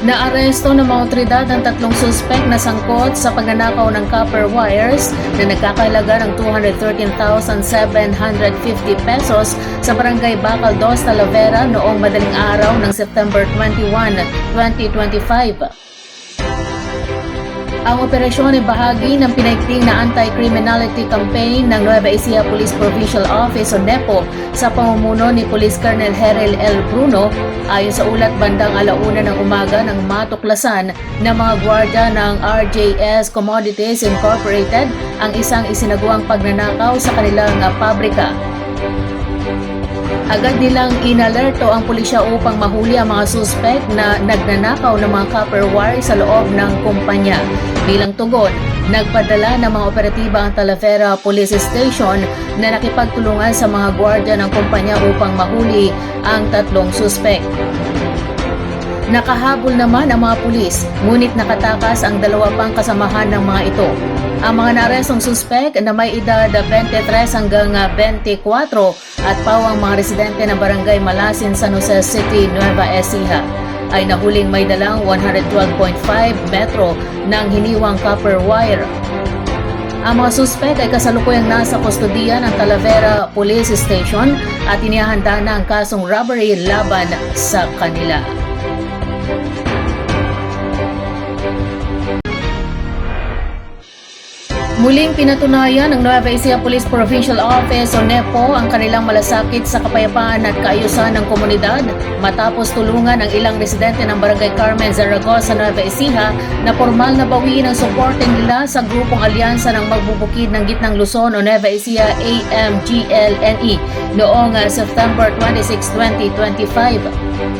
Naaresto ng mga otoridad ang tatlong suspek na sangkot sa pagnanakaw ng copper wires na nagkakalaga ng 213,750 pesos sa barangay Bacal 2, Talavera noong madaling araw ng September 21, 2025. Ang operasyon ay bahagi ng pinaigting na anti-criminality campaign ng Nueva Ecija Police Provincial Office o NEPO sa pamumuno ni Police Colonel Herel L. Bruno ayon sa ulat bandang alauna ng umaga ng matuklasan ng mga gwardya ng RJS Commodities Incorporated ang isang isinagawang pagnanakaw sa kanilang pabrika. Agad nilang inalerto ang pulisya upang mahuli ang mga suspek na nagnanakaw ng mga copper wire sa loob ng kumpanya. Bilang tugon, nagpadala ng mga operatiba ang Talavera Police Station na nakipagtulungan sa mga gwardya ng kumpanya upang mahuli ang tatlong suspek. Nakahabol naman ang mga pulis, ngunit nakatakas ang dalawa pang kasamahan ng mga ito. Ang mga naarestong suspek na may edad 23 hanggang ah, 24 at pawang mga residente ng barangay Malasin, San Jose City, Nueva Ecija ay nahuling may dalang 112.5 metro ng hiniwang copper wire. Ang mga suspek ay kasalukuyang nasa kustodiya ng Talavera Police Station at inihahanda na ang kasong robbery laban sa kanila. Muling pinatunayan ng Nueva Ecija Police Provincial Office o NEPO ang kanilang malasakit sa kapayapaan at kaayusan ng komunidad matapos tulungan ang ilang residente ng Barangay Carmen Zaragoza, Nueva Ecija na formal na bawiin ang suporte nila sa grupong alyansa ng magbubukid ng Gitnang Luzon o Nueva Ecija AMGLNE noong ah, September 26, 2025.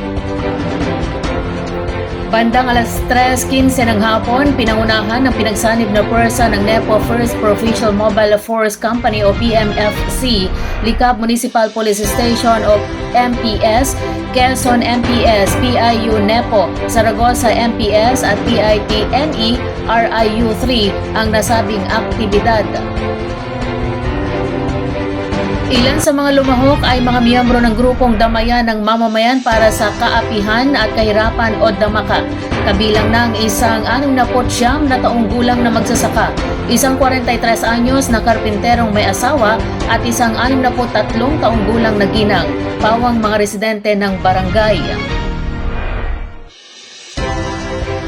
Bandang alas 3.15 ng hapon, pinangunahan ng pinagsanib na pwersa ng NEPO First Provincial Mobile Force Company o PMFC, Likab Municipal Police Station o MPS, Quezon MPS, PIU NEPO, Zaragoza MPS at PITNE RIU 3 ang nasabing aktibidad. Ilan sa mga lumahok ay mga miyembro ng grupong damayan ng mamamayan para sa kaapihan at kahirapan o damaka. Kabilang ng isang 69 na taong gulang na magsasaka, isang 43 anyos na karpinterong may asawa at isang 63 taong gulang na ginang, pawang mga residente ng barangay.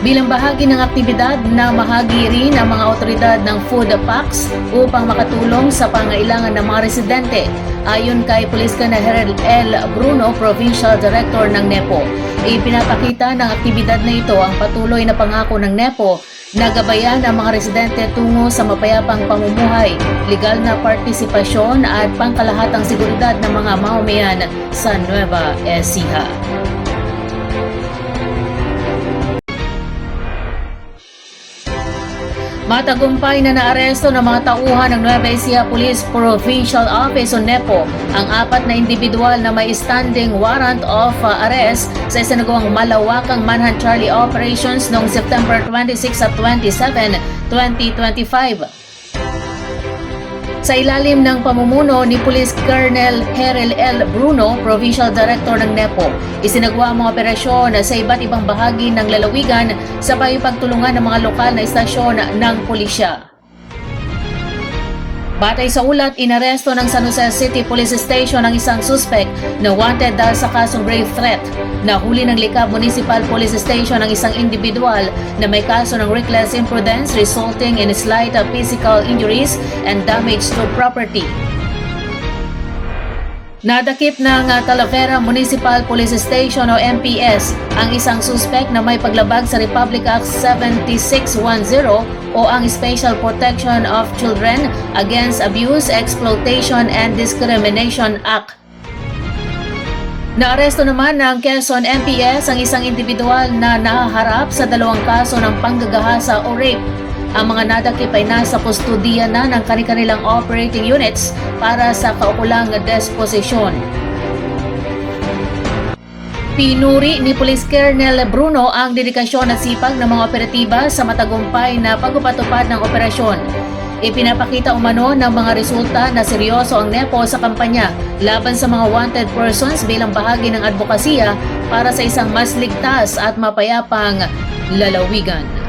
Bilang bahagi ng aktibidad na mahagi rin ang mga otoridad ng food packs upang makatulong sa pangailangan ng mga residente. Ayon kay Police Colonel L. Bruno, Provincial Director ng NEPO, ipinapakita ng aktibidad na ito ang patuloy na pangako ng NEPO na gabayan ang mga residente tungo sa mapayapang pamumuhay, legal na partisipasyon at pangkalahatang seguridad ng mga mamamayan sa Nueva Ecija. Matagumpay na naaresto ng mga tauhan ng Nueva Ecija Police Provincial Office o NEPO ang apat na individual na may standing warrant of uh, arrest sa isinagawang malawakang Manhunt Charlie operations noong September 26 at 27, 2025. Sa ilalim ng pamumuno ni Police Colonel Herel L. Bruno, Provincial Director ng NEPO, isinagawa ang mga operasyon sa iba't ibang bahagi ng lalawigan sa pagtulungan ng mga lokal na istasyon ng pulisya. Batay sa ulat, inaresto ng San Jose City Police Station ang isang suspect na wanted dahil sa kasong grave threat. Nahuli ng Likab Municipal Police Station ang isang individual na may kaso ng reckless imprudence resulting in slight physical injuries and damage to property. Nadakip ng Talavera Municipal Police Station o MPS ang isang suspect na may paglabag sa Republic Act 7610 o ang Special Protection of Children Against Abuse, Exploitation and Discrimination Act. Naaresto naman ng Quezon MPS ang isang individual na nahaharap sa dalawang kaso ng panggagahasa o rape. Ang mga nadakip ay nasa kustudiya na ng kanilang operating units para sa kaukulang desposisyon. Pinuri ni Police Colonel Bruno ang dedikasyon at sipag ng mga operatiba sa matagumpay na pagpapatupad ng operasyon. Ipinapakita umano ng mga resulta na seryoso ang NEPO sa kampanya laban sa mga wanted persons bilang bahagi ng advokasya para sa isang mas ligtas at mapayapang lalawigan.